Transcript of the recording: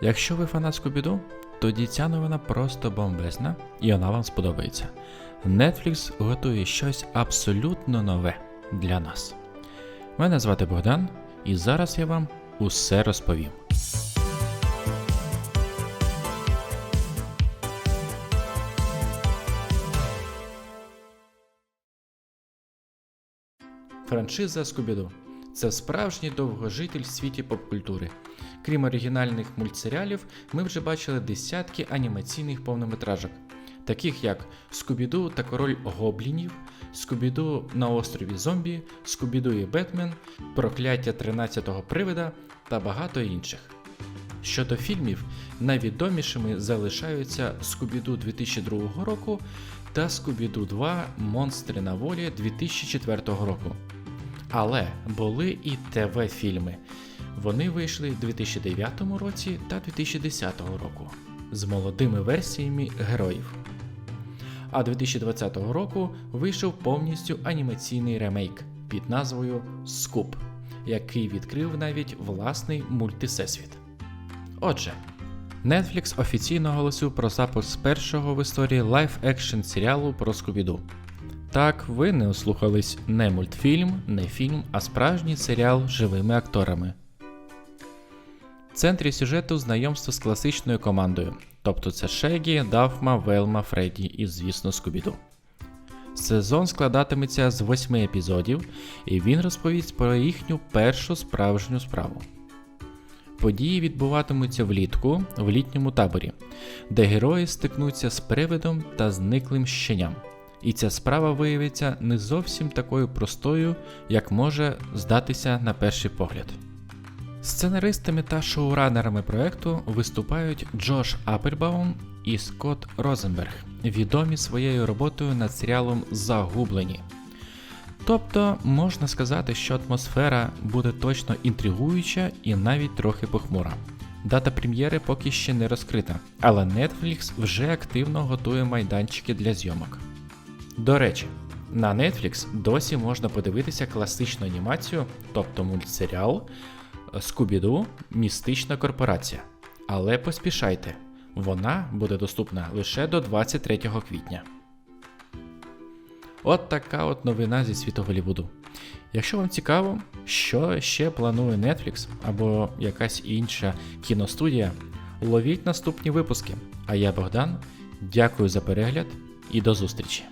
Якщо ви фанат Скубіду, тоді ця новина просто бомбезна і вона вам сподобається. Netflix готує щось абсолютно нове для нас. Мене звати Богдан, і зараз я вам усе розповім. Франшиза Скубіду це справжній довгожитель в світі попкультури. Крім оригінальних мультсеріалів, ми вже бачили десятки анімаційних повнометражок, таких як Скубіду та Король Гоблінів, Скубіду на острові Зомбі, Скубіду і Бетмен, Прокляття 13-го привида та багато інших. Щодо фільмів, найвідомішими залишаються Скубіду 2002 року та Скубіду 2 Монстри на волі 2004 року. Але були і ТВ-фільми. Вони вийшли в 2009 році та 2010 року з молодими версіями героїв. А 2020 року вийшов повністю анімаційний ремейк під назвою Скуп, який відкрив навіть власний мультисесвіт. Отже, Netflix офіційно оголосив про запуск першого в історії лайф-екшн серіалу про Скубіду. Так, ви не ослухались не мультфільм, не фільм, а справжній серіал з живими акторами. В центрі сюжету знайомство з класичною командою, тобто це Шегі, Дафма, Велма, Фредді і, звісно, Скубіду. Сезон складатиметься з восьми епізодів, і він розповість про їхню першу справжню справу. Події відбуватимуться влітку в літньому таборі, де герої стикнуться з привидом та зниклим щеням. І ця справа виявиться не зовсім такою простою, як може здатися на перший погляд. Сценаристами та шоуранерами проекту виступають Джош Апельбаум і Скотт Розенберг, відомі своєю роботою над серіалом Загублені. Тобто можна сказати, що атмосфера буде точно інтригуюча і навіть трохи похмура. Дата прем'єри поки ще не розкрита, але Netflix вже активно готує майданчики для зйомок. До речі, на Netflix досі можна подивитися класичну анімацію, тобто мультсеріал Скубіду Містична корпорація. Але поспішайте, вона буде доступна лише до 23 квітня. От така от новина зі світу Голлівуду. Якщо вам цікаво, що ще планує Netflix або якась інша кіностудія, ловіть наступні випуски. А я Богдан, дякую за перегляд і до зустрічі!